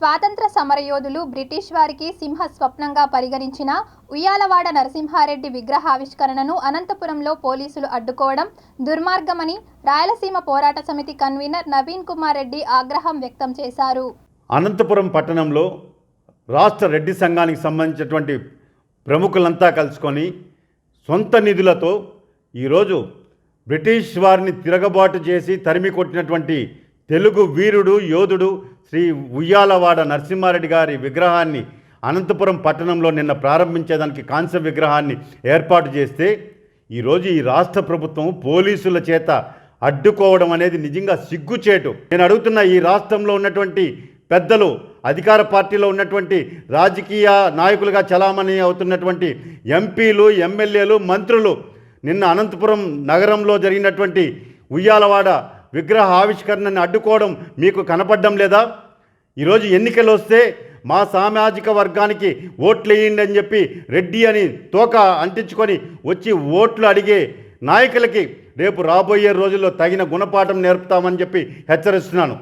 స్వాతంత్ర సమరయోధులు బ్రిటిష్ వారికి సింహ స్వప్నంగా పరిగణించిన ఉయ్యాలవాడ నరసింహారెడ్డి విగ్రహావిష్కరణను అనంతపురంలో పోలీసులు అడ్డుకోవడం దుర్మార్గమని రాయలసీమ పోరాట సమితి కన్వీనర్ నవీన్ కుమార్ రెడ్డి ఆగ్రహం వ్యక్తం చేశారు. అనంతపురం పట్టణంలో రాష్ట్ర రెడ్డి సంఘానికి సంబంధించినటువంటి ప్రముఖులంతా కలుసుకొని సొంత నిధులతో ఈరోజు బ్రిటిష్ వారిని తిరగబాటు చేసి తరిమి కొట్టినటువంటి తెలుగు వీరుడు యోధుడు శ్రీ ఉయ్యాలవాడ నరసింహారెడ్డి గారి విగ్రహాన్ని అనంతపురం పట్టణంలో నిన్న ప్రారంభించేదానికి కాంస్య విగ్రహాన్ని ఏర్పాటు చేస్తే ఈరోజు ఈ రాష్ట్ర ప్రభుత్వం పోలీసుల చేత అడ్డుకోవడం అనేది నిజంగా సిగ్గుచేటు. నేను అడుగుతున్న ఈ రాష్ట్రంలో ఉన్నటువంటి పెద్దలు అధికార పార్టీలో ఉన్నటువంటి రాజకీయ నాయకులుగా చలామణి అవుతున్నటువంటి ఎంపీలు ఎమ్మెల్యేలు మంత్రులు నిన్న అనంతపురం నగరంలో జరిగినటువంటి ఉయ్యాలవాడ విగ్రహ ఆవిష్కరణని అడ్డుకోవడం మీకు కనపడడం లేదా? ఈరోజు ఎన్నికలు వస్తే మా సామాజిక వర్గానికి ఓట్లు వేయండి అని చెప్పి రెడ్డి అని తోక అంటించుకొని వచ్చి ఓట్లు అడిగే నాయకులకి రేపు రాబోయే రోజుల్లో తగిన గుణపాఠం నేర్పుతామని చెప్పి హెచ్చరిస్తున్నాను.